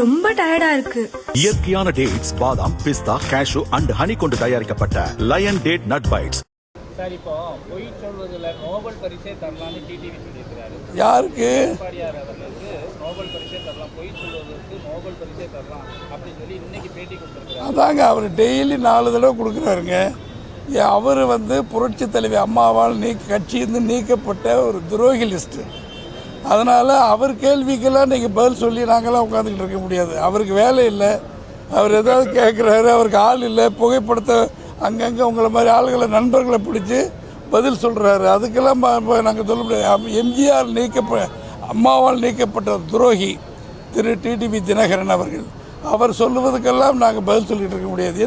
ரொம்ப டயர்டா இருக்கு. இயற்கையான டேட்ஸ் பாதாம் பிஸ்தா கேஷு அண்ட் ஹனி கொண்டு தயாரிக்கப்பட்ட lion date nut bites sir இப்போ பொய் சொல்வதில் நோபல் பரிசே தரலாம்னு டிடிவி சொல்லியிருக்கிறாரு. யாருக்கு? எடப்பாடியார் அவர்களுக்கு நோபல் பரிசே தரலாம். பொய் சொல்வதற்கு நோபல் பரிசே தரலாம் அப்படின்னு சொல்லி இன்னைக்கு பேட்டி கொடுத்துருக்காரு அதாங்க அவர் டெய்லி நாலு தடவை கொடுக்குறாருங்க. அவர் வந்து புரட்சி தலைவி அம்மாவால் நீக்க கட்சியிருந்து நீக்கப்பட்ட ஒரு துரோகி லிஸ்ட்டு அதனால் அவர் கேள்விக்கெல்லாம் நீங்கள் பதில் சொல்லி நாங்களாம் உட்காந்துக்கிட்டு இருக்க முடியாது. அவருக்கு வேலை இல்லை. அவர் ஏதாவது கேட்குறாரு அவருக்கு ஆள் இல்லை. புகைப்படத்தை அங்கங்கே உங்களை மாதிரி ஆளுகளை நண்பர்களை பிடிச்சி பதில் சொல்கிறாரு அதுக்கெல்லாம் நாங்கள் சொல்ல முடியாது. எம்ஜிஆர் நீக்கப்ப அம்மாவால் நீக்கப்பட்ட துரோகி திரு டிடிபி தினகரன் அவர்கள். அவர் சொல்லுவதுக்கெல்லாம் நாங்கள் பதில் சொல்லிகிட்டு இருக்க முடியாது.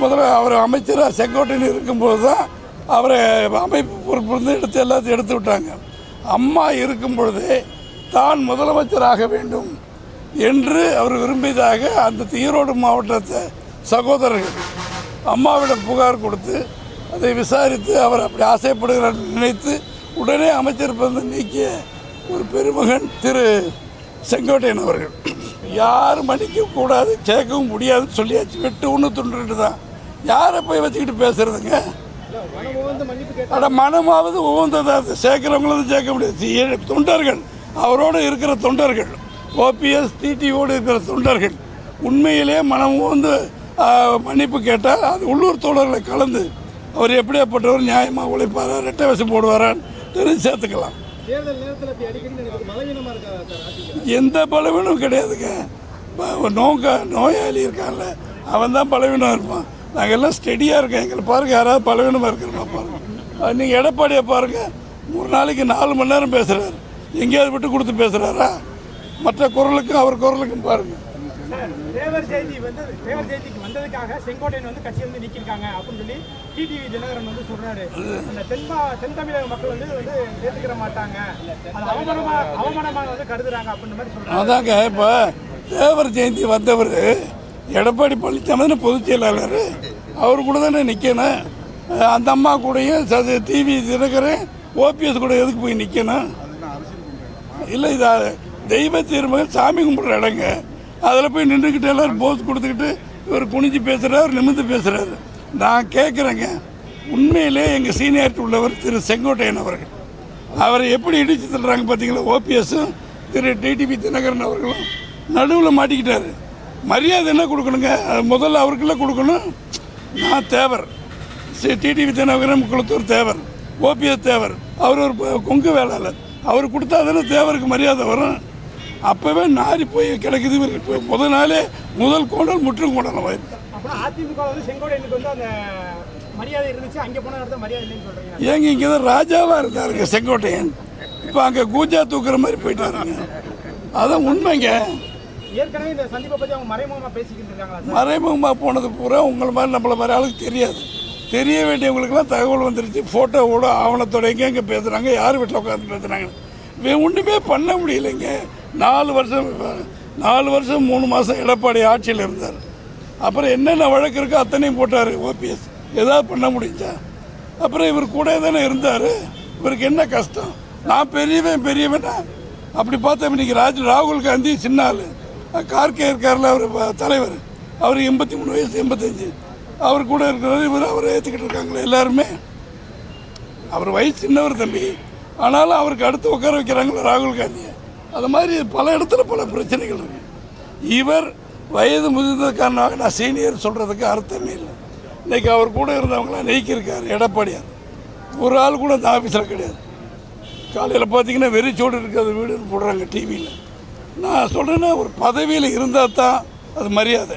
முதல்ல அவர் அமைச்சராக செங்கோட்டையில் இருக்கும்போது தான் அவரை அமைப்பு பொறுப்பிலிருந்து எடுத்து எல்லாத்தையும் எடுத்து விட்டாங்க. அம்மா இருக்கும் பொழுதே தான் முதலமைச்சராக வேண்டும் என்று அவர் விரும்பியதாக அந்த ஈரோடு மாவட்டத்தை சகோதரர்கள் அம்மாவிடம் புகார் கொடுத்து அதை விசாரித்து அவர் அப்படி ஆசைப்படுகிறார் நினைத்து உடனே அமைச்சர் பதவி நீக்கிய ஒரு பெருமகன் திரு செங்கோட்டையன் அவர்கள். யார் மன்னிக்க கூடாது கேட்கவும் முடியாதுன்னு சொல்லியாச்சு. வெட்டு ஒன்று துண்டுட்டு தான் யாரை போய் வச்சுக்கிட்டு பேசுறதுங்க? அட மனமாவது உகந்ததா சேர்க்கிறவங்களும் சேர்க்க முடியாது. தொண்டர்கள். அவரோடு இருக்கிற தொண்டர்கள். ஓபிஎஸ் டிடிஓடு இருக்கிற தொண்டர்கள். உண்மையிலே மனம் வந்து மன்னிப்பு கேட்டால் அது உள்ளூர் தோழர்களை கலந்து அவர் எப்படியாப்பட்டவர் நியாயமாக உழைப்பாரா ரெட்டை வசம் போடுவாரான்னு தெரிஞ்சு சேர்த்துக்கலாம். எந்த பலவீனம் கிடையாதுங்க. நோக்க நோயாளி இருக்கான்ல அவன் தான் பலவீனம் இருப்பான். நாங்கள் எல்லாம் ஸ்டெடியாக இருக்கோம். எங்களை பாருங்க யாராவது பலவீனமாக இருக்கிறோமா பாருங்க. நீங்கள் எடப்பாடியை பாருங்க ஒரு நாளைக்கு நாலு மணி நேரம் பேசுகிறாரு எங்கேயாவது விட்டு கொடுத்து பேசுகிறாரா மற்ற குரலுக்கும் அவர் குரலுக்கும் பாருங்க. தேவர் செய்தி வந்து தேவர் செய்திக்கு வந்ததுக்காக செங்கோட்டையன் வந்து கட்சி வந்து நீக்கிருக்காங்க அப்படின்னு சொல்லி டிடிவி தினகரன் வந்து சொல்றாரு. அந்த தென்பா தென் தமிழக மக்கள் வந்து வந்து ஏத்துக்கிற மாட்டாங்க. அது அவமானமா அவமானமா வந்து கருதுறாங்க அப்படின்ற மாதிரி சொல்றாங்க அதாங்க இப்போ தேவர் ஜெயந்தி வந்தவர் எடப்பாடி பழனிசாமி பொதுச் செயலாளர்? அவர் கூட தானே நிற்கணும் அந்த அம்மா கூடயும் ச- டிவி தினகரன் ஓபிஎஸ் கூட எதுக்கு போய் நிற்கணும் இல்லை இது தெய்வ திருமகன் சாமி கும்பிட்ற இடங்க. அதில் போய் நின்றுக்கிட்டு எல்லோரும் போஸ் கொடுத்துக்கிட்டு இவர் குனிஞ்சு பேசுகிறார் நிமிர்ந்து பேசுகிறாரு நான் கேட்குறேங்க உண்மையிலே எங்கள் சீனியாரிட்டி உள்ளவர் திரு செங்கோட்டையன் அவர்கள். அவரை எப்படி இடிச்சு தள்ளுறாங்க பார்த்தீங்களா ஓபிஎஸும் திரு டிடிபி தினகரன் அவர்களும் நடுவில் மாட்டிக்கிட்டாரு. மரியாதை என்ன கொடுக்கணுங்க? முதல்ல அவருக்குள்ள கொடுக்கணும். நான் தேவர். டிடிவி தினகரன் குளத்தூர் தேவர். ஓபிஎஸ் தேவர். அவர் ஒரு கொங்கு வேளாளர். அவர் கொடுத்தா தானே தேவருக்கு மரியாதை வரும். அப்போவே நாரி போய் கிடக்குது இவருக்கு. முதல் நாளே முதல் கோணல் முற்றும் இல்லைன்னு சொல்றீங்க. ஏங்க இங்கே தான் ராஜாவாக இருந்தாருங்க செங்கோட்டையன். இப்போ அங்கே கூஜா தூக்குற மாதிரி போயிட்டாருங்க. அதான் உண்மைங்க. ஏற்கனவே இந்த சந்திப்பை அவங்க பேசிக்கிட்டு இருக்காங்களா மறைமுகமாக போனது பூரா உங்களை மாதிரி நம்மளை மாதிரி ஆளுக்கு தெரியாது. தெரிய வேண்டியவங்களுக்கெல்லாம் தகவல் வந்துருச்சு. ஃபோட்டோவோட ஆவணத்தோட எங்கெங்கே பேசுகிறாங்க யார் வீட்டில் உட்காந்து பேசுகிறாங்க ஒன்றுமே பண்ண முடியலைங்க. நாலு வருஷம் நாலு வருஷம் மூணு மாதம் எடப்பாடி ஆட்சியில் இருந்தார். அப்புறம் என்னென்ன வழக்கு இருக்கோ அத்தனையும் போட்டார் ஓபிஎஸ். ஏதாவது பண்ண முடிஞ்சா? அப்புறம் இவர் கூட தானே இருந்தார். இவருக்கு என்ன கஷ்டம்? நான் பெரியவன் பெரியவனா? அப்படி பார்த்தா இன்னைக்கு ராஜ் ராகுல் காந்தி சின்ன ஆள். கார்கே இருக்கார்ல அவர் தலைவர். அவர் எண்பத்தி மூணு வயசு எண்பத்தஞ்சு. அவர் கூட இருக்கிறவர் இவர் அவரை ஏற்றுக்கிட்டு இருக்காங்களே எல்லாருமே. அவர் வயசு சின்னவர் தம்பி. ஆனாலும் அவருக்கு அடுத்து உட்கார வைக்கிறாங்களே ராகுல் காந்தியை அது மாதிரி பல இடத்துல பல பிரச்சனைகள் இருக்குது இவர் வயது முதிர்ந்த காரணமாக நான் சீனியர் சொல்கிறதுக்கு அர்த்தமே இல்லை. இன்றைக்கி அவர் கூட இருந்தவங்களாம் நீக்கியிருக்கார் எடப்பாடியார். ஒரு ஆள் கூட அந்த ஆஃபீஸில் கிடையாது. காலையில் பார்த்தீங்கன்னா வெறிச்சோடு இருக்கிறது வீடுன்னு போடுறாங்க டிவியில் நான் சொல்கிறேன்னா ஒரு பதவியில் இருந்தால் தான் அது மரியாதை.